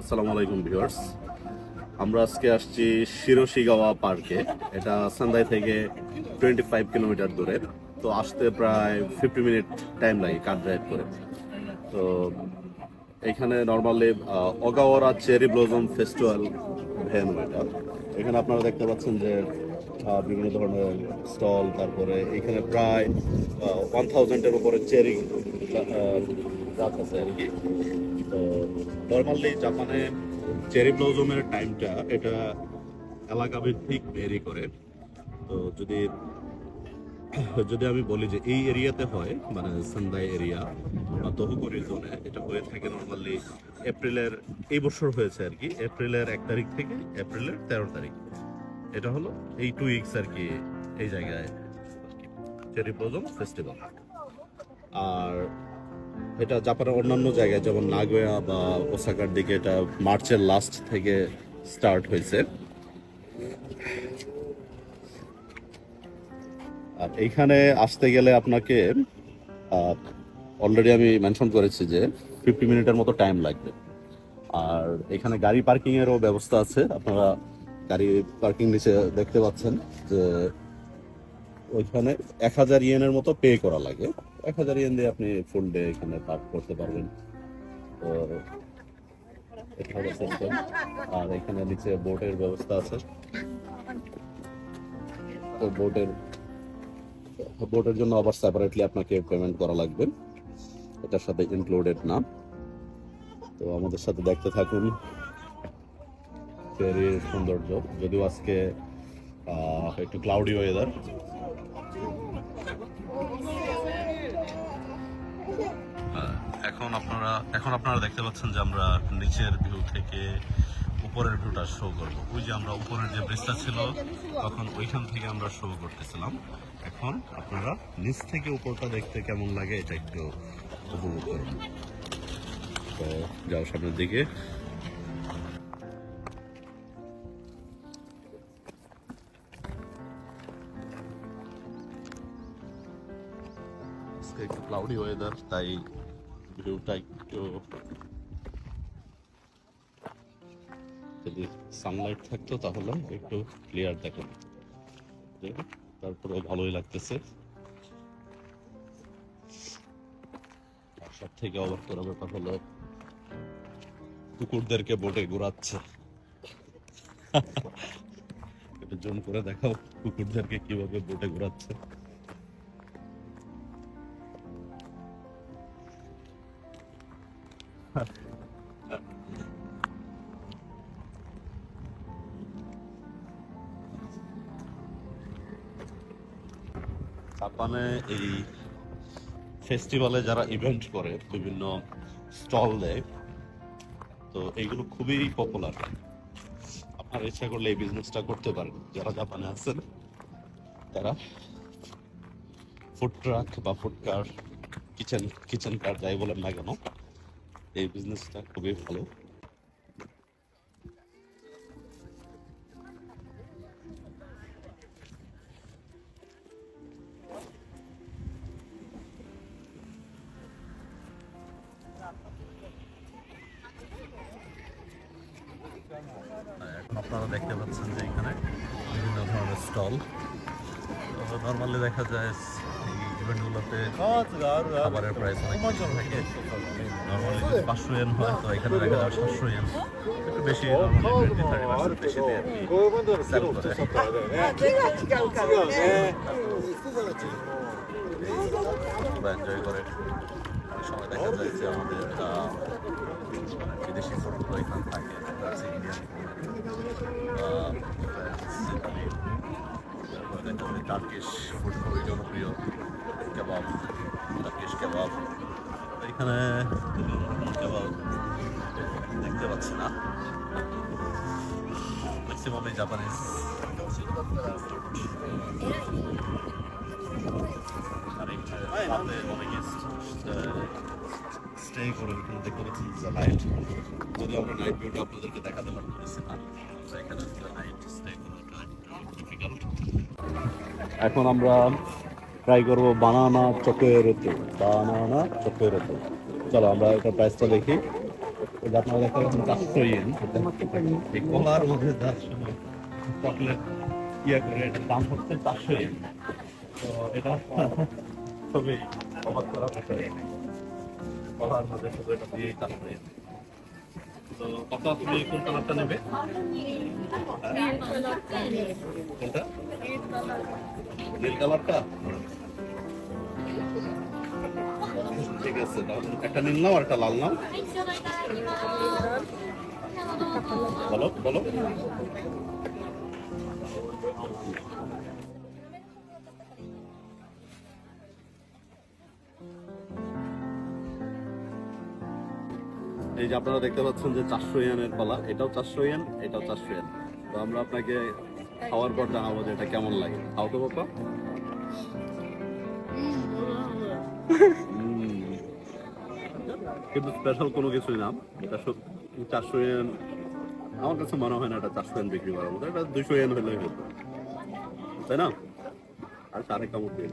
আসসালামু আলাইকুম, ভিউয়ার্স। আমরা আজকে আসছি শিরোশিগাওয়া পার্কে। এটা সান্দাই থেকে টোয়েন্টি ফাইভ কিলোমিটার দূরে। তো আসতে প্রায় ফিফটি মিনিট টাইম লাগে কার ড্রাইভ করে। তো এখানে normally Ogawara cherry blossom festival when এটা এখানে আপনারা দেখতে পাচ্ছেন যে বিভিন্ন ধরনের স্টল, তারপরে এখানে প্রায় ওয়ান থাউজেন্ডের উপরে চেরি গাছ আছে আর কি। তো নর্মালি জাপানে চেরি ব্লজমের টাইমটা এটা এলাকা ভিত্তিক ভেরি করে। তো যদি যদি আমি বলি যে এই এরিয়াতে হয় মানে সান্দাই এরিয়া বা তহুকুরি জোনে এটা হয়ে থাকে নর্মালি এপ্রিলের এই বছর হয়েছে আর কি। এপ্রিলের এক তারিখ থেকে এপ্রিলের তেরো তারিখ। এটা হলো এই টু উইকস আর কি এই জায়গায় চেরি ব্লজম ফেস্টিভ্যাল আর এটা জাপানের অন্যান্য জায়গায়, যেমন নাগোয়া বা ওসাকার দিকে এটা মার্চের লাস্ট থেকে স্টার্ট হয়েছে। আর এইখানে আসতে গেলে আপনাকে অলরেডি আমি মেনশন করেছি যে ফিফটি মিনিটের মতো টাইম লাগবে। আর এখানে গাড়ি পার্কিংয়েরও ব্যবস্থা আছে। আপনারা গাড়ি পার্কিং নিচে দেখতে পাচ্ছেন যে ওইখানে এক হাজার ইয়েনের মতো পে করা লাগে। এক হাজার ইয়েন দিয়ে আপনি ফুল ডে এখানে পার্ক করতে পারবেন। তো। আর এখানে নিচে বোটের ব্যবস্থা আছে। তো বোটের বোটের জন্য আবার সেপারেটলি আপনাকে পেমেন্ট করা লাগবে। এটার সাথে ইনক্লুডেড না। তো আমাদের সাথে দেখতে থাকুন। ফেরির সৌন্দর্য যদিও আজকে একটু ক্লাউডি ওয়েদার এখন আপনারা এখন আপনারা দেখতে পাচ্ছেন যে আমরা নিচের ভিউ থেকে উপরের ভিউটা শো করব। ওই যে আমরা উপরের যে ব্রিজটা ছিল, তখন ওইখান থেকে আমরা শো করতেছিলাম। এখন আপনারা নিচ থেকে উপরটা দেখতে কেমন লাগে এটা একটু উপভোগ করুন। তো যাও সামনের দিকে। একটু ক্লাউডি ওয়েদার তাই ভিউটা একটু যদি সানলাইট থাকতো তাহলে একটু ক্লিয়ার দেখেন তারপরে ভালোই লাগতেছে। সব থেকে অবাক করার ব্যাপার হলো, কুকুরদেরকে বোটে ঘোরাচ্ছে। একটু জুম করে দেখাও, কুকুরদেরকে কীভাবে বোটে ঘোরাচ্ছে। জাপানে এই ফেস্টিভ্যালে যারা ইভেন্ট করে, বিভিন্ন স্টল দেয়, তো এইগুলো খুবই পপুলার আপনার ইচ্ছা করলে এই বিজনেসটা করতে পারেন। যারা জাপানে আছেন, তারা ফুড ট্রাক বা food car kitchen kitchen car যাই বলেন না কেন এই বিজনেসটা খুবই ভালো। এখন আপনারা দেখতে পাচ্ছেন যে এখানে বিভিন্ন ধরনের স্টল। নর্মালি দেখা যায় এই ইভেন্টগুলোতে খাবারের প্রাইস অনেক থাকে নর্মালি যদি পাঁচশো এন হয় তো এখানে দেখা যায় সাতশো এন একটু বেশি টোয়েন্টি থার্টি পার্সেন্ট বেশি দিয়ে। আর কি sell করে। বা এনজয় করে। সময় দেখা যায় যে আমাদের বিদেশি ফুডগুলো এখানে থাকে। ইন্ডিয়ান ফুড টার্কিশ ফুড খুবই জনপ্রিয়। কেবাব টার্কিশ কেবাব এখানে কেবাব দেখতে পাচ্ছি না ম্যাক্সিমামই জাপানিজ আর এখানে অনেকে স্টে করে এখানে দেখতে পাচ্ছি লাইট যদি আমরা নাইট ভিউটা আপনাদেরকে দেখাতে পারতেছি না এখানে নাইট স্টে ডিফিকাল্ট এখন আমরা ট্রাই করব বানানা চকোয়েরোতে বানানা চকোয়েরোতে চলো আমরা এটা প্রাইসটা দেখি। আপনারা দেখতে পাচ্ছেন চারশো ইয়েন এই কলার মধ্যে চারশো চকলেট ইয়ে করে এটার দাম হচ্ছে চারশো ইয়েন তো এটা খুবই অবাক করা বিষয় কলার মধ্যে শুধু এটা দিয়ে চারশো ইয়েন তো কত তুমি কোন কালারটা নেবে? কোনটা? নীল কালারটা ঠিক আছে একটা নীল নাও, আর একটা লাল নাও। বলো বলো। এই যে আপনারা দেখতে পাচ্ছেন যে চারশো ইয়ানের কলা এটাও চারশো ইয়ান, এটাও চারশো ইয়ান। তো আমরা আপনাকে খাওয়ার পর জানাব যে এটা কেমন লাগে। খাও তো বাবা। কিন্তু স্পেশাল কোনো কিছুই না। এটা চারশো এন আমার কাছে মনে হয় না এটা চারশো এন বিক্রি করার মতো। এটা দুশো এন হলেই হতো। তাই না? আর সাড়ে কামড় দিয়ে।